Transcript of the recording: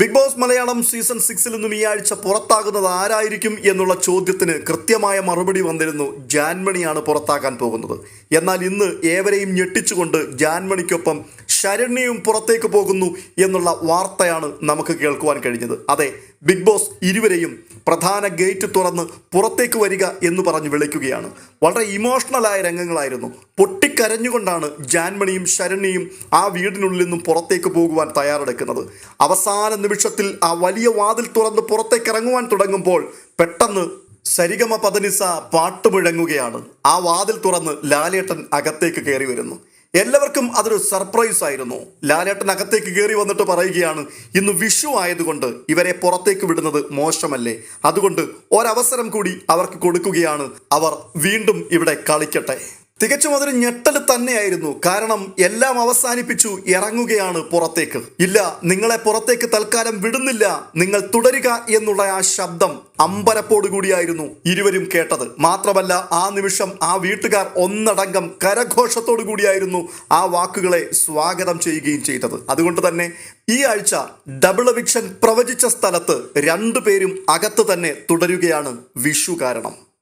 Big boss Malayalam season സിക്സിൽ നിന്നും ഈ ആഴ്ച പുറത്താകുന്നത് ആരായിരിക്കും എന്നുള്ള ചോദ്യത്തിന് കൃത്യമായ മറുപടി വന്നിരുന്നു ജാൻമണിയാണ് പുറത്താക്കാൻ പോകുന്നത്. എന്നാൽ ഇന്ന് ഏവരെയും ഞെട്ടിച്ചുകൊണ്ട് ജാൻമണിക്കൊപ്പം ശരണ്യയും പുറത്തേക്ക് പോകുന്നു എന്നുള്ള വാർത്തയാണ് നമുക്ക് കേൾക്കുവാൻ കഴിഞ്ഞത്. അതെ ബിഗ് ബോസ് ഇരുവരെയും പ്രധാന ഗേറ്റ് തുറന്ന് പുറത്തേക്ക് വരിക എന്ന് പറഞ്ഞ് വിളിക്കുകയാണ്. വളരെ ഇമോഷണലായ രംഗങ്ങളായിരുന്നു. പൊട്ടിക്കരഞ്ഞുകൊണ്ടാണ് ജാൻമണിയും ശരണിയും ആ വീടിനുള്ളിൽ നിന്നും പുറത്തേക്ക് പോകുവാൻ തയ്യാറെടുക്കുന്നത്. അവസാന നിമിഷത്തിൽ ആ വലിയ വാതിൽ തുറന്ന് പുറത്തേക്ക് ഇറങ്ങുവാൻ തുടങ്ങുമ്പോൾ പെട്ടെന്ന് സരിഗമ പതനിസ പാട്ടുമുഴങ്ങുകയാണ്. ആ വാതിൽ തുറന്ന് ലാലേട്ടൻ അകത്തേക്ക് കയറി വരുന്നു. എല്ലാവർക്കും അതൊരു സർപ്രൈസ് ആയിരുന്നു. ലാലേട്ടൻ അകത്തേക്ക് കയറി വന്നിട്ട് പറയുകയാണ് ഇന്ന് വിഷു ആയതുകൊണ്ട് ഇവരെ പുറത്തേക്ക് വിടുന്നത് മോശമല്ലേ? അതുകൊണ്ട് ഒരവസരം കൂടി അവർക്ക് കൊടുക്കുകയാണ്. അവർ വീണ്ടും ഇവിടെ കളിക്കട്ടെ. തികച്ചും അതൊരു ഞെട്ടൽ തന്നെയായിരുന്നു. കാരണം എല്ലാം അവസാനിപ്പിച്ചു ഇറങ്ങുകയാണ് പുറത്തേക്ക്. ഇല്ല നിങ്ങളെ പുറത്തേക്ക് തൽക്കാലം വിടുന്നില്ല. നിങ്ങൾ തുടരുക എന്നുള്ള ആ ശബ്ദം അമ്പരപ്പോട് കൂടിയായിരുന്നു ഇരുവരും കേട്ടത്. മാത്രമല്ല ആ നിമിഷം ആ വീട്ടുകാർ ഒന്നടങ്കം കരഘോഷത്തോടു കൂടിയായിരുന്നു ആ വാക്കുകളെ സ്വാഗതം ചെയ്യുകയും ചെയ്തത്. അതുകൊണ്ട് തന്നെ ഈ ആഴ്ച ഡബിൾ എവിക്ഷൻ പ്രവചിച്ച സ്ഥലത്ത് രണ്ടുപേരും അകത്ത് തന്നെ തുടരുകയാണ് വിഷു കാരണം.